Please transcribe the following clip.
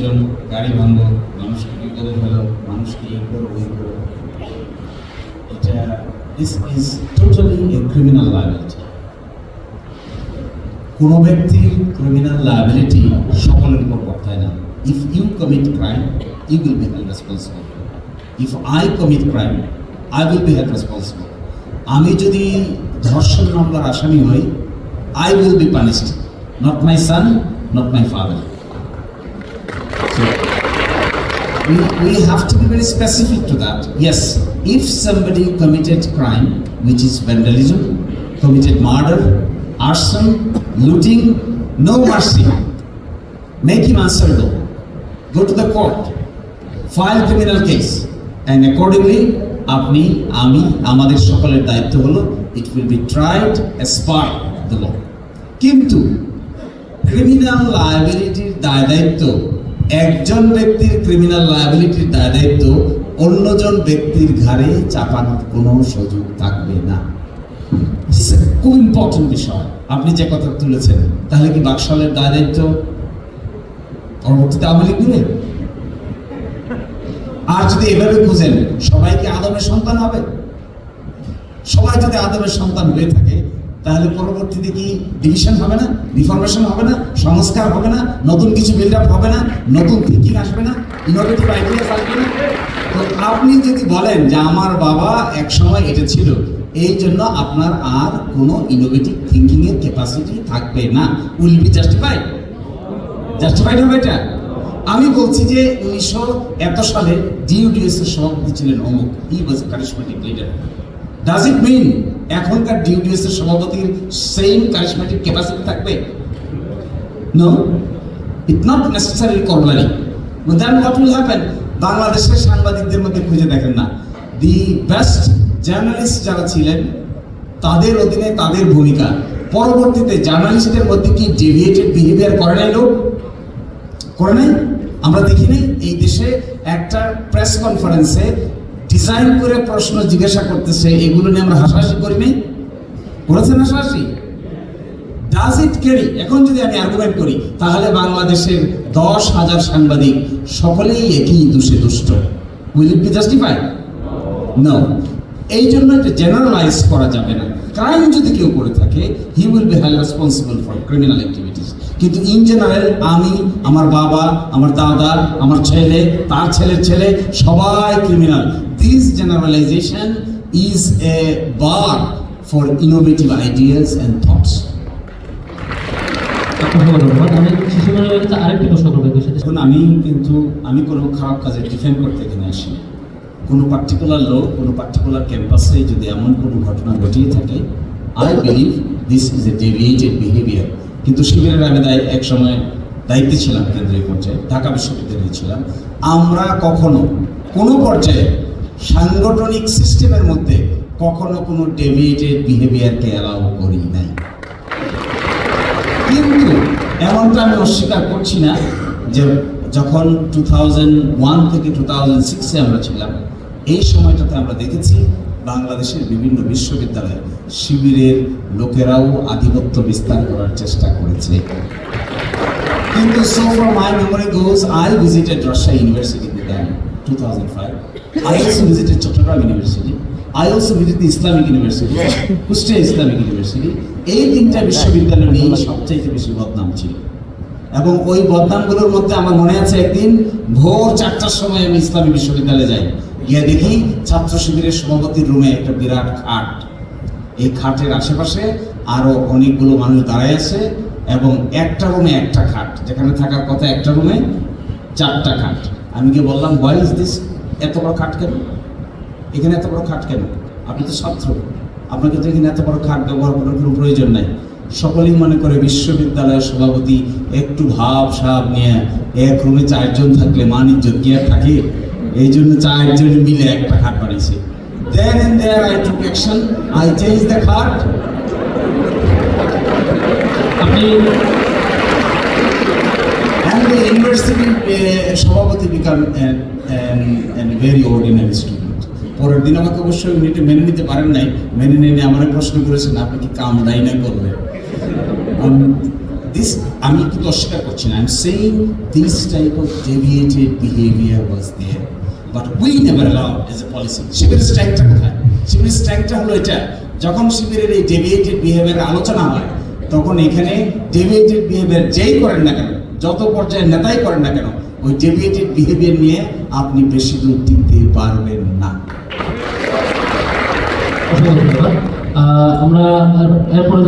মানুষজন গাড়ি ভাঙবো মানুষকে বিপদে ফেলো, মানুষকে এই করো ওই করো এটা this is totally a criminal liability কোনো ব্যক্তির ক্রিমিনাল লাইবিলিটি সকলের উপর বর্তায় না। If you commit crime you will be held responsible if I commit crime I will be held responsible আমি যদি ধর্ষণ মামলার আসামি হই I will be punished not my son not my father we, we have to be very specific to that. Yes, if somebody committed crime, which is vandalism, committed murder, arson, looting, no mercy. Make him answerable. Go to the court, file criminal case, and accordingly, আপনি আমি আমাদের সকলের দায়িত্ব হলো it will be tried as per the law কিন্তু criminal লায়াবিলিটির দায় দায়িত্ব একজন ব্যক্তির ক্রিমিনাল লায়াবিলিটির দায় দায়িত্ব অন্যজন ব্যক্তির ঘাড়ে চাপানোর কোনো সুযোগ থাকবে না। খুব ইম্পর্টেন্ট বিষয়। আপনি যে কথা তুলেছেন, তাহলে কি বাকশালের দায় দায়িত্ব? পরবর্তীতে আওয়ামী লীগ আর যদি এভাবে খুঁজেন, সবাই কি আদমের সন্তান হবে? সবাই যদি আদমের সন্তান হয়ে থাকে তাহলে পরবর্তীতে কি ডিভিশন হবে না? রিফরমেশন হবে না? সংস্কার হবে না? নতুন কিছু বিল্ড আপ হবে না? নতুন থিঙ্কিং আসবে না? ইনোভেটিভ আইডিয়া আসবে না? তো আপনি যদি বলেন যে আমার বাবা এক সময় এটা ছিল, এই জন্য আপনার আর কোনো ইনোভেটিভ থিঙ্কিংয়ের ক্যাপাসিটি থাকবে না। উইল বি জাস্টিফাইড জাস্টিফাইড হবে এটা? আমি বলছি যে উনিশশো এত সালে ডিউডিএস এর সভাপতি ছিলেন অমুক। He was charismatic leader does it mean এখনকার ডিউডিএস এর সভাপতির সেম কারিশমেটিক ক্যাপাসিটি থাকবে? No it not necessary corollary then what will happen বাংলাদেশের সাংবাদিকদের মধ্যে খুঁজে দেখেন না। দি বেস্ট জার্নালিস্ট যারা ছিলেন, তাদের অধীনে তাদের ভূমিকা। পরবর্তীতে জার্নালিস্টের মধ্যে কি ডেভিয়েটেড বিহেভিয়ার করে নাই লোক? করে নাই? আমরা দেখি এই দেশে একটা প্রেস কনফারেন্সে ডিজাইন করে প্রশ্ন জিজ্ঞাসা করতেছে, এগুলো নিয়ে আমরা হাসাহাসি করি নাই? করেছেন হাসাহাসি? ডাজ ইট ক্যারি এখন যদি আমি আর্গুমেন্ট করি, তাহলে বাংলাদেশের দশ হাজার সাংবাদিক সকলেই একই দোষে দুষ্ট। Will it be justified no এই জন্য এটা জেনারেলাইজ করা যাবে না। ক্রাইম যদি কেউ করে থাকে he will be high responsible for criminal activities কিন্তু ইন জেনারেল আমি, আমার বাবা, আমার দাদা, আমার ছেলে, তার ছেলের ছেলে, সবাই ক্রিমিনাল ধন্যবাদ। আমি শিশু মনে কাছে আরেকটি প্রশ্ন করব এদের সাথে। এখন আমি কিন্তু আমি কোনো খারাপ কাজে ডিফেন্ড করতে এখানে আসি কোনো পার্টিকুলার লোক কোনো পার্টিকুলার ক্যাম্পাসে যদি এমন কোনো ঘটনা ঘটিয়ে থাকে I believe this is a deviated behaviour কিন্তু শিবিরের আমি দায় এক সময় দায়িত্বে ছিলাম কেন্দ্রীয় পর্যায়ে ঢাকা বিশ্ববিদ্যালয়ে ছিলাম। আমরা কখনো কোনো পর্যায়ে সাংগঠনিক সিস্টেমের মধ্যে কখনো কোনো ডেভিয়েটেড বিহেভিয়ারকে অ্যালাউ করি নাই। কিন্তু এমনটা আমি অস্বীকার করছি না যে যখন টু থেকে টু সিক্সে আমরা ছিলাম, এই সময়টাতে আমরা দেখেছি বাংলাদেশের বিভিন্ন বিশ্ববিদ্যালয়ে শিবিরের লোকেরাও আধিপত্য বিস্তার করার চেষ্টা করেছে। কিন্তু so so far my memory goes, I visited Russia two thousand 2005 I also visited Chattogram University I also visited the Islamic University Kushtia Islamic University এই তিনটা বিশ্ববিদ্যালয় নিয়ে সবচাইতে বেশি বদনাম ছিল। এবং ওই বদনামগুলোর মধ্যে আমার মনে আছে একদিন ভোর চারটার সময় আমি ইসলামী বিশ্ববিদ্যালয়ে যাই। গিয়ে দেখি ছাত্র শিবিরের সভাপতির রুমে একটা বিরাট খাট। এই খাটের আশেপাশে আরও অনেকগুলো মানুষ দাঁড়ায় আছে এবং একটা রুমে একটা খাট। যেখানে থাকার কথা একটা রুমে চারটা খাট। আমি গিয়ে বললাম হোয়াই ইজ দিস এত বড় খাট কেন? এখানে এত বড় খাট কেন? আপনি তো ছাত্র। আপনাকে তো এখানে এত বড় খাট ব্যবহার করার কোনো প্রয়োজন নাই। সকলেই মনে করে বিশ্ববিদ্যালয়ের সভাপতি একটু ভাব সাব নিয়ে এক রুমে চারজন থাকলে মান ইজ্জত কি আর থাকে? এই জন্য চারজন মিলে একটা খাট বানিয়েছে। Then and there I took action. I changed the card. আপনি the uh, সভাপতি an, an, an very ordinary student. পরের দিন আমাকে অবশ্যই উনি মেনে নিতে পারেন নাই। মেনে নিয়ে আমার প্রশ্ন করেছেন আপনি কি কাম দায়ী না করলেন? দিস আমি কিন্তু অস্বীকার করছি না। I am saying this type of deviated behaviour was there but we never allow as a policy শিবিরের স্ট্রাইকটা কোথায়? শিবিরের স্ট্রাইকটা হলো এটা। যখন শিবিরের এই ডেভিয়েটেড বিহেভিয়ার আলোচনা হয় তখন এখানে ডেভিয়েটেড বিহেভিয়ার যেই করেন না কেন যত পর্যায়ের নেতাই করেন না কেন ওই ডেভিয়েটেড বিহেভিয়ার নিয়ে আপনি বেশি দূর টিকতে পারবেন না। আমরা এরপরে